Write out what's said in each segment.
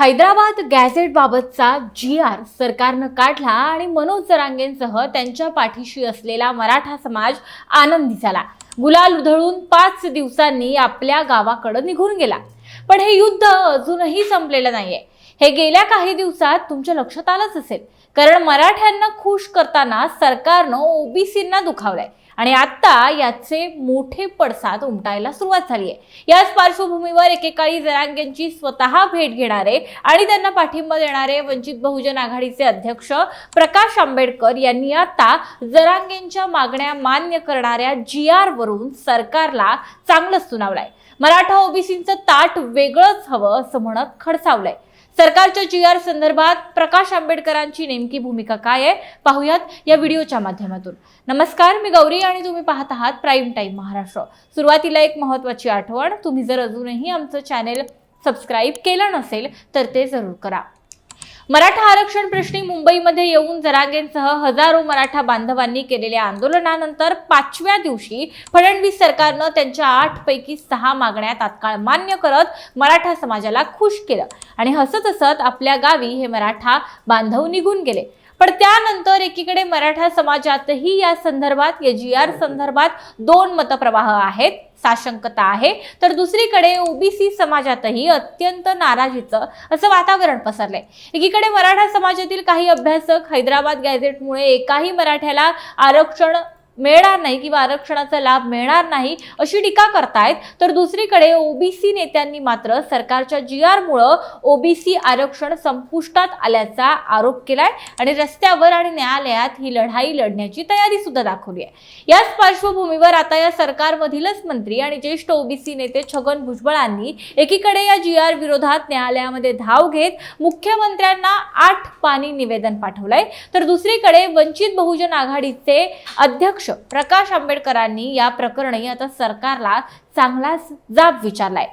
हैदराबाद गॅझेटबाबतचा जी R सरकारनं काढला आणि मनोज जरांगेंसह त्यांच्या पाठीशी असलेला मराठा समाज आनंदी झाला. गुलाल उधळून पाच दिवसांनी आपल्या गावाकडं निघून गेला. पण हे युद्ध अजूनही संपलेलं नाहीये. हे गेल्या काही दिवसात तुमच्या लक्षात आलंच असेल. कारण मराठ्यांना खुश करताना सरकारनं ओबीसींना दुखावलंय. आणि आता याचे मोठे पडसाद उमटायला सुरुवात झाली आहे. याच पार्श्वभूमीवर एकेकाळी जरांगेंची स्वतः भेट घेणारे आणि त्यांना पाठिंबा देणारे वंचित बहुजन आघाडीचे अध्यक्ष प्रकाश आंबेडकर यांनी आता जरांगेंच्या मागण्या मान्य करणाऱ्या जी आर वरून सरकारला चांगलंच सुनावलंय. मराठा ओबीसींचं ताट वेगळंच हवं असं म्हणत खडसावलंय. सरकारच्या जी आर संदर्भात प्रकाश आंबेडकरांची नेमकी भूमिका काय आहे पाहूयात या व्हिडिओच्या माध्यमातून. नमस्कार मी गौरी आणि तुम्ही पाहत आहात प्राईम टाईम महाराष्ट्र. सुरुवातीला एक महत्त्वाची आठवण तुम्ही जर अजूनही आमचं चॅनेल सबस्क्राईब केलं नसेल तर ते जरूर करा. मराठा आरक्षण प्रश्नी मुंबईमध्ये येऊन जरांगेंसह हजारो मराठा बांधवांनी केलेल्या आंदोलनानंतर पाचव्या दिवशी फडणवीस सरकारनं त्यांच्या आठ पैकी सहा मागण्या तात्काळ मान्य करत मराठा समाजाला खुश केलं. आणि हसत हसत आपल्या गावी हे मराठा बांधव निघून गेले. पण त्यानंतर एकीकडे मराठा समाजातही या संदर्भात या जी आर संदर्भात दोन मतप्रवाह आहेत साशंकता आहे. तर दुसरीकडे ओबीसी समाजातही अत्यंत नाराजीचं असं वातावरण पसरलंय. एकीकडे मराठा समाजातील काही अभ्यासक हैदराबाद गॅझेटमुळे एकाही मराठ्याला आरक्षण मिळणार नाही किंवा आरक्षणाचा लाभ मिळणार नाही अशी टीका करतायत. तर दुसरीकडे ओबीसी नेत्यांनी मात्र सरकारच्या जी आरमुळं ओबीसी आरक्षण संपुष्टात आल्याचा आरोप केलाय आणि रस्त्यावर आणि न्यायालयात ही लढाई लढण्याची तयारी सुद्धा दाखवली आहे. याच पार्श्वभूमीवर आता या सरकारमधीलच मंत्री आणि ज्येष्ठ ओबीसी नेते छगन भुजबळांनी एकीकडे या जी आर विरोधात न्यायालयामध्ये धाव घेत मुख्यमंत्र्यांना आठ पाणी निवेदन पाठवलंय. तर दुसरीकडे वंचित बहुजन आघाडीचे अध्यक्ष प्रकाश आंबेडकरांनी या प्रकरणी आता सरकारला चांगलाच जाब विचारलाय.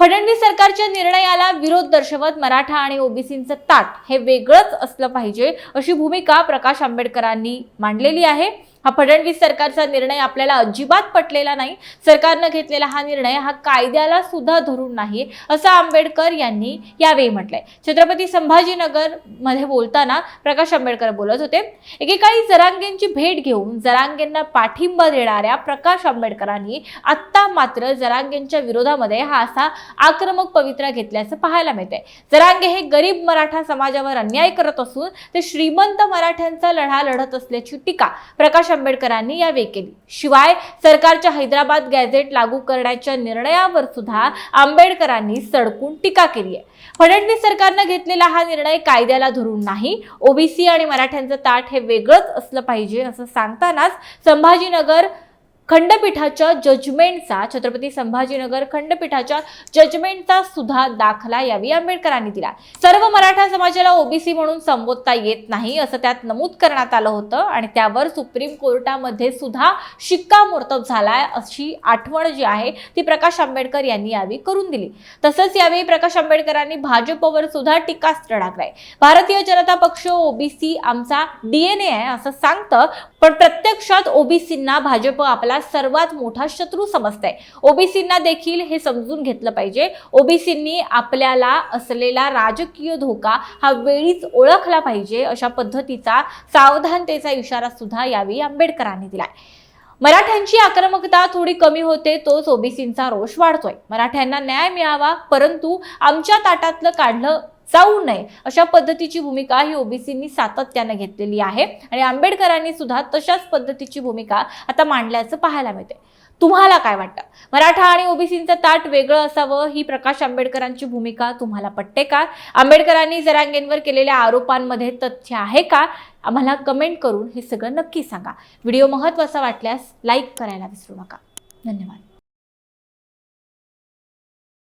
फडणवीस सरकारच्या निर्णयाला विरोध दर्शवत मराठा आणि ओबीसींचं ताट हे वेगळंच असलं पाहिजे अशी भूमिका प्रकाश आंबेडकरांनी मांडलेली आहे. हा फडणवीस सरकारचा निर्णय आपल्याला अजिबात पटलेला नाही. सरकारनं घेतलेला हा निर्णय हा कायद्याला सुद्धा धरून नाही असं आंबेडकर यांनी यावेळी म्हटलंय. छत्रपती संभाजीनगरमध्ये बोलताना प्रकाश आंबेडकर बोलत होते एकेकाळी जरांगेंची भेट घेऊन जरांगेंना पाठिंबा देणाऱ्या प्रकाश आंबेडकरांनी आत्ता मात्र जरांगेंच्या विरोधामध्ये हा असा आक्रमक पवित्रा घेतल्याचं पाहायला मिळतंय. जरांगे हे गरीब मराठा समाजावर अन्याय करत असून ते श्रीमंत मराठ्यांचा लढा लढत असल्याची टीका प्रकाश आंबेडकरांनी यावेळी केली. शिवाय सरकारच्या हैदराबाद गॅझेट लागू करण्याच्या निर्णयावर सुद्धा आंबेडकरांनी सडकून टीका केली आहे. फडणवीस सरकारनं घेतलेला हा निर्णय कायद्याला धरून नाही. ओबीसी आणि मराठ्यांचं ताट हे वेगळंच असलं पाहिजे असं सांगतानाच संभाजीनगर खंडपीठाच्या जजमेंटचा छत्रपती संभाजीनगर खंडपीठाच्या जजमेंटचा सुद्धा दाखला यावेळी आंबेडकरांनी दिला. सर्व मराठा समाजाला ओबीसी म्हणून संबोधता येत नाही असं त्यात नमूद करण्यात आलं होतं आणि त्यावर सुप्रीम कोर्टामध्ये सुद्धा शिक्कामोर्तब झालाय अशी आठवण जी आहे ती प्रकाश आंबेडकर यांनी यावेळी करून दिली. तसंच यावेळी प्रकाश आंबेडकरांनी भाजपवर सुद्धा टीकास्त्र टाकलाय. भारतीय जनता पक्ष ओबीसी आमचा डीएनए आहे असं सांगतं पण प्रत्यक्षात ओबीसींना भाजप आपला सर्वात मोठा शत्रू समजतंय. ओबीसींना देखील हे समजून घेतलं पाहिजे. ओबीसींनी आपल्याला असलेला राजकीय धोका हा वेळीच ओळखला पाहिजे अशा पद्धतीचा सावधानतेचा इशारा सुद्धा यावेळी आंबेडकरांनी दिलाय. मराठ्यांची आक्रमकता थोडी कमी होते तोच ओबीसींचा रोष वाढतोय. मराठ्यांना न्याय मिळावा परंतु आमच्या ताटातलं काढलं जाऊ नये. अशा पद्धतीची भूमिका ही ओबीसींनी सातत्यानं घेतलेली आहे आणि आंबेडकरांनी सुद्धा तशाच पद्धतीची भूमिका आता मांडल्याचं पाहायला मिळते तुम्हाला काय वाटतं? मराठा आणि ओबीसींचं ताट वेगळं असावं ही प्रकाश आंबेडकरांची भूमिका तुम्हाला पटते का? आंबेडकरांनी जरांगेंवर केलेल्या आरोपांमध्ये तथ्य आहे का? आम्हाला कमेंट करून हे सगळं नक्की सांगा. व्हिडिओ महत्त्वाचा वाटल्यास लाईक करायला विसरू नका. धन्यवाद.